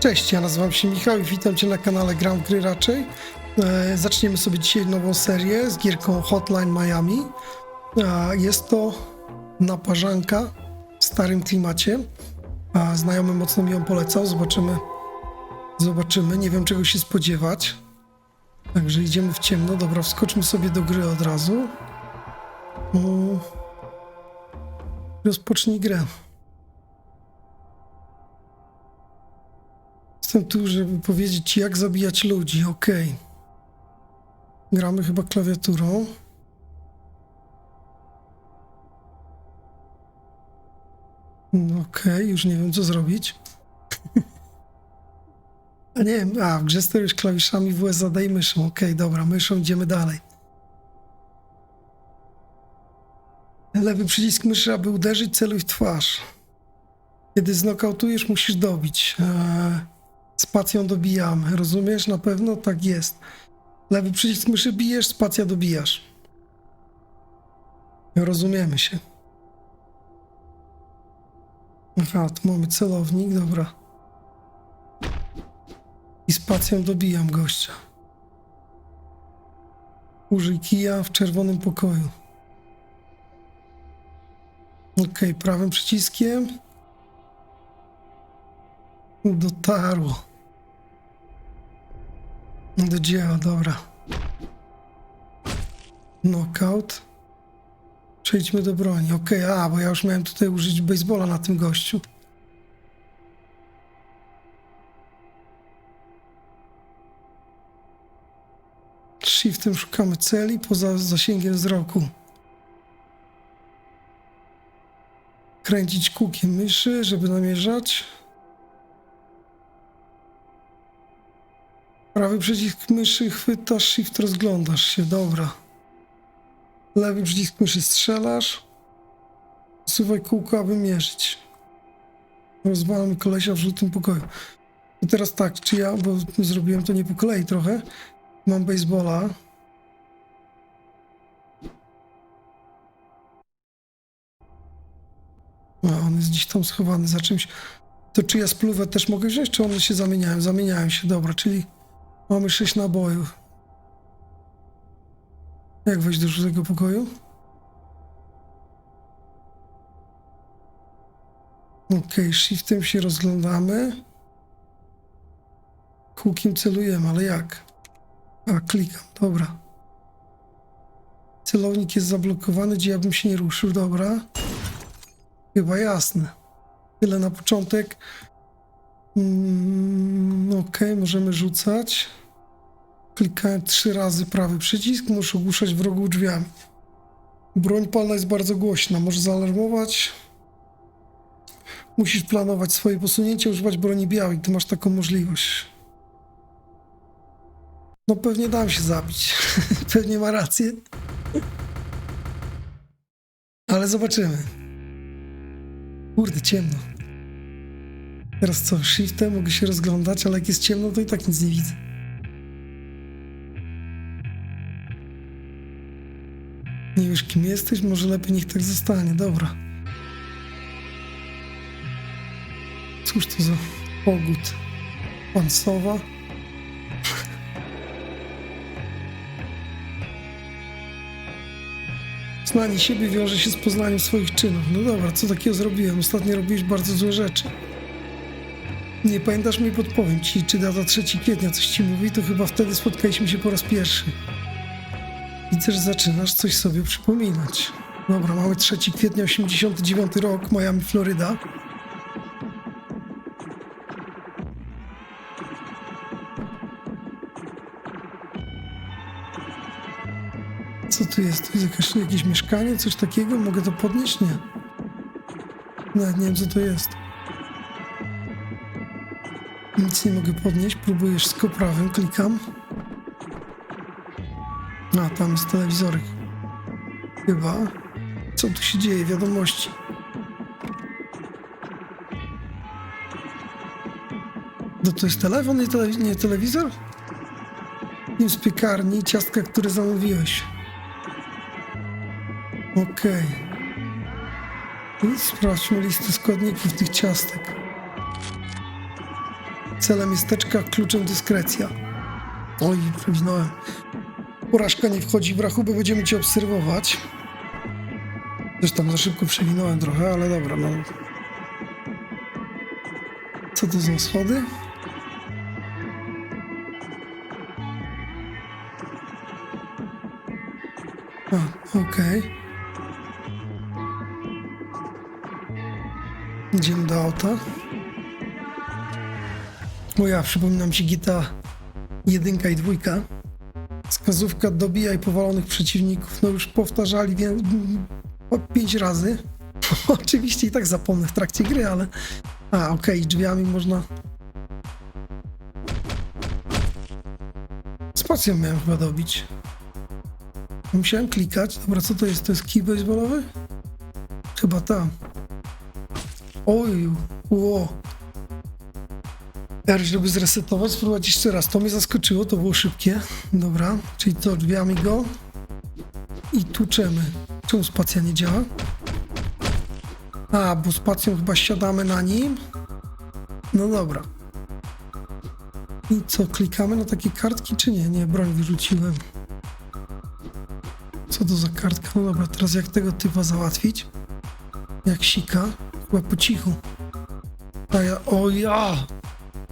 Cześć, ja nazywam się Michał i witam Cię na kanale Gram Gry Raczej. E, zaczniemy sobie dzisiaj nową serię z gierką Hotline Miami. E, jest to naparzanka w starym klimacie. E, znajomy mocno mi ją polecał, zobaczymy. Zobaczymy, nie wiem czego się spodziewać. Także idziemy w ciemno. Dobra, wskoczmy sobie do gry od razu. Mm. Rozpocznij grę. Jestem tu, żeby powiedzieć jak zabijać ludzi. Okej. Gramy chyba klawiaturą. No Okej, już nie wiem, co zrobić. A nie wiem, a w grze sterujesz klawiszami WSAD i myszą. Okej, dobra, myszą idziemy dalej. Lewy przycisk myszy, aby uderzyć, celuj w twarz. Kiedy znokautujesz, musisz dobić. Eee, spacją dobijamy. Rozumiesz? Na pewno tak jest. Lewy przycisk myszy bijesz, spacja dobijasz. Rozumiemy się. Aha, tu mamy celownik, dobra. I spacją dobijam gościa. Użyj kija w czerwonym pokoju. Okej, prawym przyciskiem. Dotarło. Do dzieła, dobra. Knockout. Przejdźmy do broni. Okej, a, bo ja już miałem tutaj użyć baseballa na tym gościu. Shiftem szukamy celi poza zasięgiem wzroku. Kręcić kółkiem myszy, żeby namierzać. Prawy przycisk myszy chwytasz, shift rozglądasz się, dobra. Lewy przycisk myszy strzelasz. Usuwaj kółko, aby mierzyć. Rozwalamy kolesia w żółtym pokoju. I teraz tak, czy ja, bo zrobiłem to nie po kolei trochę. Mam baseballa. A, on jest gdzieś tam schowany za czymś. To czy ja spluwę też mogę wziąć, czy one się zamieniają? Zamieniają się, dobra, czyli mamy sześć nabojów. Jak wejść do żółtego pokoju? Okej, shiftem się rozglądamy. Kółkiem celujemy, ale jak? A, klikam, dobra. Celownik jest zablokowany, gdzie ja bym się nie ruszył, dobra. Chyba jasne. Tyle na początek. Mm, ok, możemy rzucać. Klikałem trzy razy prawy przycisk, muszę ogłuszać wrogów drzwiami. Broń palna jest bardzo głośna, może zaalarmować. Musisz planować swoje posunięcie, używać broni białej, ty masz taką możliwość. No pewnie dam się zabić. pewnie ma rację. Ale zobaczymy. Kurde, ciemno. Teraz co, shiftem mogę się rozglądać, ale jak jest ciemno, to i tak nic nie widzę. Nie wiesz, kim jesteś? Może lepiej niech tak zostanie. Dobra. Cóż to za pogód? Pan Sowa? Znanie siebie wiąże się z poznaniem swoich czynów. No dobra, co takiego zrobiłem? Ostatnio robiłeś bardzo złe rzeczy. Nie pamiętasz mi, podpowiem ci, czy data 3 kwietnia coś ci mówi, to chyba wtedy spotkaliśmy się po raz pierwszy. Widzę, że zaczynasz coś sobie przypominać. Dobra, mamy 3 kwietnia, 89 rok, Miami, Floryda. Co tu jest? Tu jest jakieś mieszkanie, coś takiego? Mogę to podnieść? Nie. Nawet nie wiem, co to jest. Nic nie mogę podnieść. Próbujesz z prawym, klikam. A, tam jest telewizorek. Chyba. Co tu się dzieje? Wiadomości. No to jest telefon, nie, telewi- nie telewizor? Nie z piekarni, ciastka, które zamówiłeś. Okej. I sprawdźmy listę składników tych ciastek. Celem jest teczka, kluczem dyskrecja. Oj, przewinąłem. Porażka nie wchodzi w rachubę, będziemy cię obserwować. Też tam za szybko przewinąłem trochę, ale dobra, no. Co to za schody? A, okej. Idziemy do auta. O ja, przypominam ci GTA jedynka i dwójka. Wskazówka dobijaj powalonych przeciwników. No już powtarzali po pięć razy. Oczywiście i tak zapomnę w trakcie gry, ale... A, okej, drzwiami można... Spacją miałem chyba dobić. Musiałem klikać. Dobra, co to jest? To jest kij baseballowy? Chyba tam. Oj, ło. R, żeby zresetować, spróbować jeszcze raz. To mnie zaskoczyło, to było szybkie. Dobra, czyli to drzwiami go. I tuczemy. Czemu spacja nie działa? A, bo spacją chyba siadamy na nim. No dobra. I co, klikamy na takie kartki, czy nie? Nie, broń wyrzuciłem. Co to za kartka? No dobra, teraz jak tego typa załatwić? Jak sika? Chyba po cichu. A ja, o ja!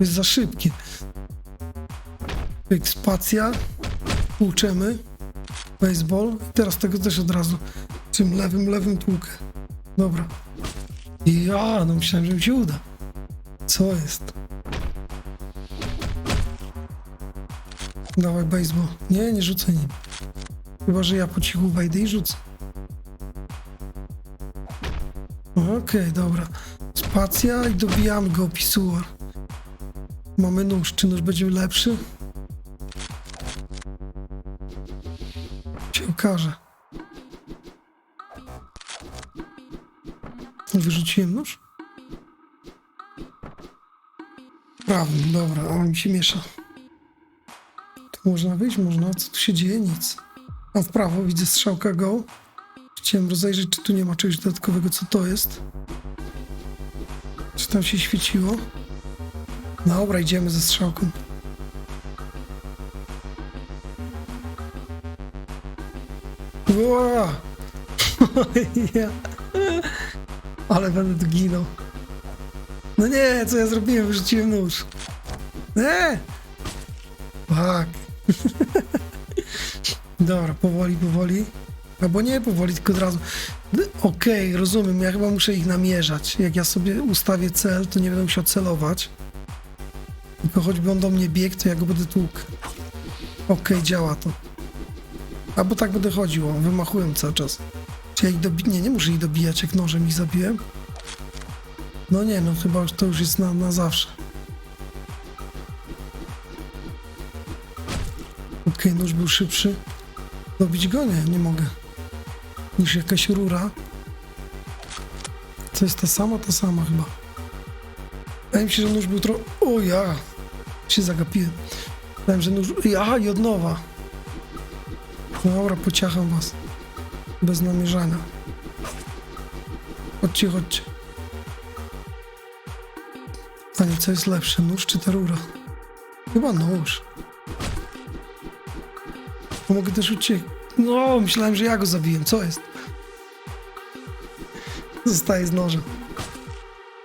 Jest za szybkie. Pyk, spacja. Tłuczemy. Baseball. Teraz tego też od razu. Tym lewym, lewym tłukę. Dobra. Ja, no myślałem, że mi się uda. Co jest? Dawaj baseball. Nie, nie rzucę nim. Chyba, że ja po cichu wejdę i rzucę. Okej, dobra. Spacja i dobijamy go, pisuar. Mamy nóż. Czy nóż będzie lepszy? Się okaże. Wyrzuciłem nóż? Prawny, dobra, ale mi się miesza. Tu można wyjść, można. Co tu się dzieje? Nic. A w prawo widzę strzałka go. Chciałem rozejrzeć, czy tu nie ma czegoś dodatkowego, co to jest. Czy tam się świeciło? Dobra, idziemy ze strzałką. Ja. Ale będę ginął. No nie, co ja zrobiłem? Wyrzuciłem nóż. Nie! Fuck. Dobra, powoli, powoli. Albo nie powoli, tylko od razu. No, Okej, rozumiem, ja chyba muszę ich namierzać. Jak ja sobie ustawię cel, to nie będę musiał celować. Tylko choćby on do mnie biegł, to ja go będę tłukł. Okej, działa to. Albo tak będę chodził, o, wymachuję cały czas. Czy ja ich dobi... Nie, nie muszę ich dobijać, jak nożem ich zabiłem. No nie, no chyba to już jest na, na zawsze. Okej, nóż był szybszy. Dobić go? Nie, nie mogę. Niż jakaś rura. To jest ta sama, ta sama chyba. Wydaje mi się, że nóż był trochę... O ja! Się zagapiłem. Wydaje że nóż... Aha, i od nowa. Dobra, pociacham was. Bez namierzania. Chodźcie, chodźcie. A nie, co jest lepsze, nóż czy ta rura? Chyba nóż. Mogę też uciekać. No, myślałem, że ja go zabiłem. Co jest? Zostaje z nożem.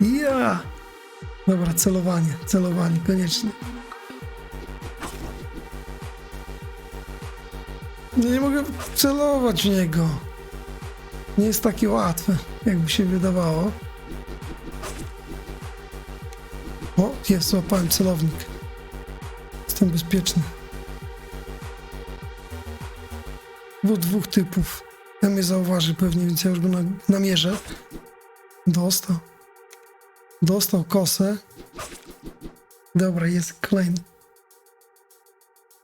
Ja! Dobra, celowanie, celowanie, koniecznie. No nie mogę celować w niego. Nie jest takie łatwe, jakby się wydawało. O, jest, złapałem celownik. Jestem bezpieczny. Było dwóch typów. Ja mnie zauważy pewnie, więc ja już go na, namierzę. Dostał. Dostał kosę. Dobra, jest kolejny.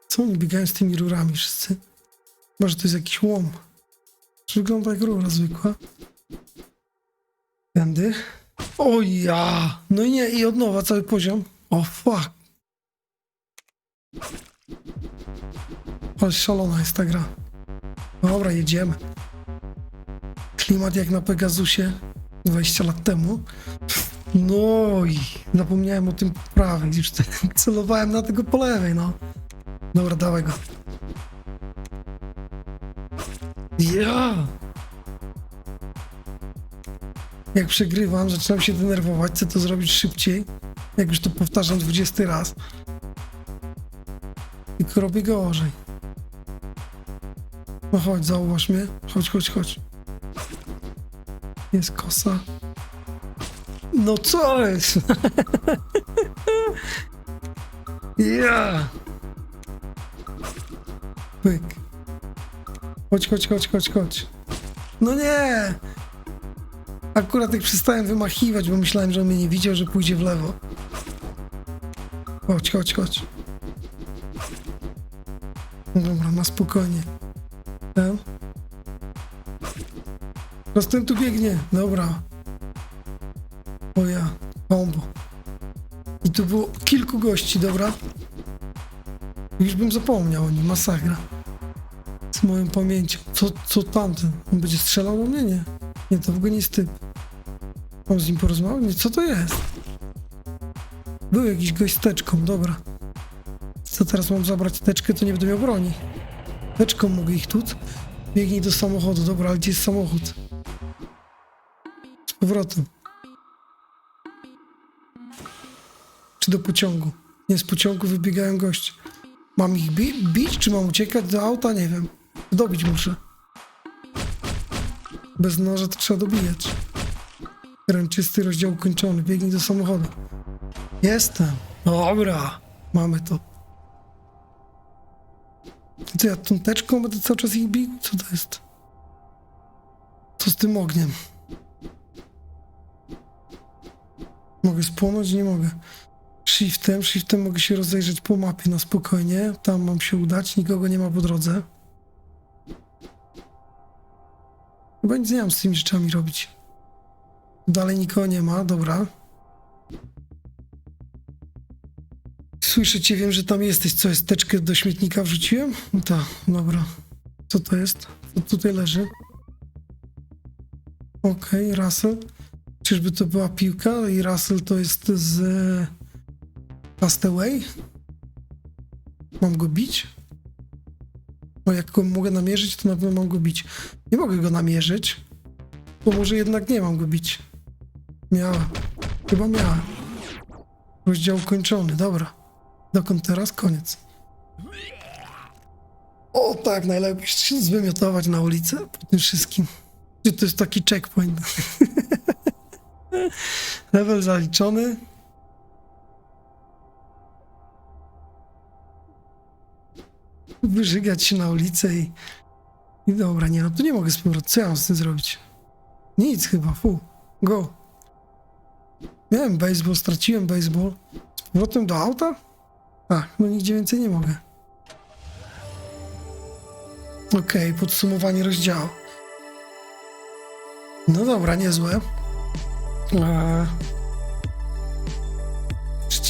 Co oni biegają z tymi rurami wszyscy? Może to jest jakiś łom. Wygląda jak rura zwykła. Tędy. O ja! No i nie, i od nowa cały poziom. O fuck. Ale szalona jest ta gra. Dobra, jedziemy. Klimat jak na Pegasusie 20 lat temu. No i zapomniałem o tym poprawić. Już te- celowałem na tego po lewej, no. Dobra, dawaj go. Ja! Jak przegrywam, zaczynam się denerwować, chcę to zrobić szybciej. Jak już to powtarzam 20 raz. Tylko robię gorzej. No chodź, zauważ mnie. Chodź, chodź, chodź. Jest kosa. No co jest? Ja! Pyk. Chodź, chodź, chodź, chodź, chodź. No nie! Akurat jak przestałem wymachiwać, bo myślałem, że on mnie nie widział, że pójdzie w lewo. Chodź, chodź, chodź. No Dobra, na spokojnie. Ten. Teraz ten tu biegnie. Dobra. Bombo. I tu było kilku gości, dobra? Już bym zapomniał o nim. Masakra. Z moją pamięcią. Co, co tamten? On będzie strzelał do mnie? Nie. Nie, to w ogóle nie jest typ. Z nim porozmawiać? Nie, Co to jest? Był jakiś gość z teczką, dobra. Co teraz mam zabrać teczkę, to nie będę miał broni. Teczką mogę ich tuc. Biegnij do samochodu, dobra, ale gdzie jest samochód? Z powrotem. Czy do pociągu? Nie, z pociągu wybiegają goście. Mam ich bi bić, czy mam uciekać do auta? Nie wiem. Dobić muszę. Bez noża to trzeba dobijać. Ręczysty rozdział kończony. Biegnij do samochodu. Jestem. Dobra. Mamy to. To ja tą teczką będę cały czas ich bił? Co to jest? Co z tym ogniem? Mogę spłonąć? Nie mogę. Shiftem, shiftem mogę się rozejrzeć po mapie na spokojnie. Tam mam się udać, nikogo nie ma po drodze. Chyba nic nie mam z tymi rzeczami robić. Dalej nikogo nie ma, dobra. Słyszę cię, wiem, że tam jesteś. Co jest? Teczkę do śmietnika wrzuciłem? Tak, dobra. Co to jest? Co tutaj leży? Okej, Russell. Czyżby to była piłka i Russell to jest z Castaway? Mam go bić? No jak go mogę namierzyć, to na pewno mam go bić. Nie mogę go namierzyć. To może jednak nie mam go bić. Miałem. Chyba miałem. Rozdział kończony, dobra. Dokąd teraz? Koniec. O tak, najlepiej się zwymiotować na ulicę po tym wszystkim. To jest taki checkpoint? Level zaliczony. Wyżygać się na ulicę i... I dobra, nie no, tu nie mogę z powrotem. Co ja mam z tym zrobić? Nic chyba, fu. Go. Miałem baseball, straciłem baseball. Z powrotem do auta? A, no nigdzie więcej nie mogę. Okej, podsumowanie rozdziału. No dobra, niezłe. Eee,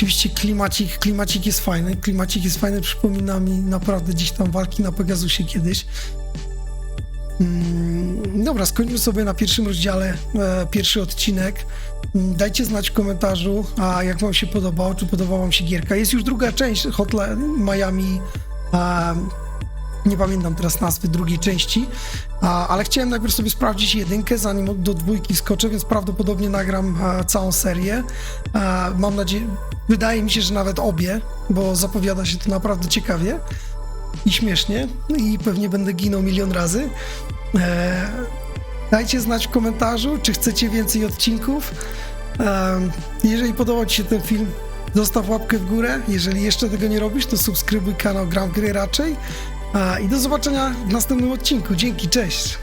Rzeczywiście klimacik, klimacik jest fajny. Klimacik jest fajny, przypomina mi naprawdę gdzieś tam walki na Pegasusie kiedyś. Mm, Dobra, skończmy sobie na pierwszym rozdziale, e, pierwszy odcinek. Mm, Dajcie znać w komentarzu, a jak wam się podobało, czy podobała wam się gierka. Jest już druga część Hotline Miami. E, nie pamiętam teraz nazwy drugiej części, a, ale chciałem najpierw sobie sprawdzić jedynkę, zanim do dwójki skoczę, więc prawdopodobnie nagram e, całą serię. E, mam nadzieję, wydaje mi się, że nawet obie, bo zapowiada się to naprawdę ciekawie i śmiesznie i pewnie będę ginął milion razy. E, dajcie znać w komentarzu, czy chcecie więcej odcinków. E, jeżeli podobał Ci się ten film, zostaw łapkę w górę. Jeżeli jeszcze tego nie robisz, to subskrybuj kanał Gram Gry raczej. E, I do zobaczenia w następnym odcinku. Dzięki, cześć!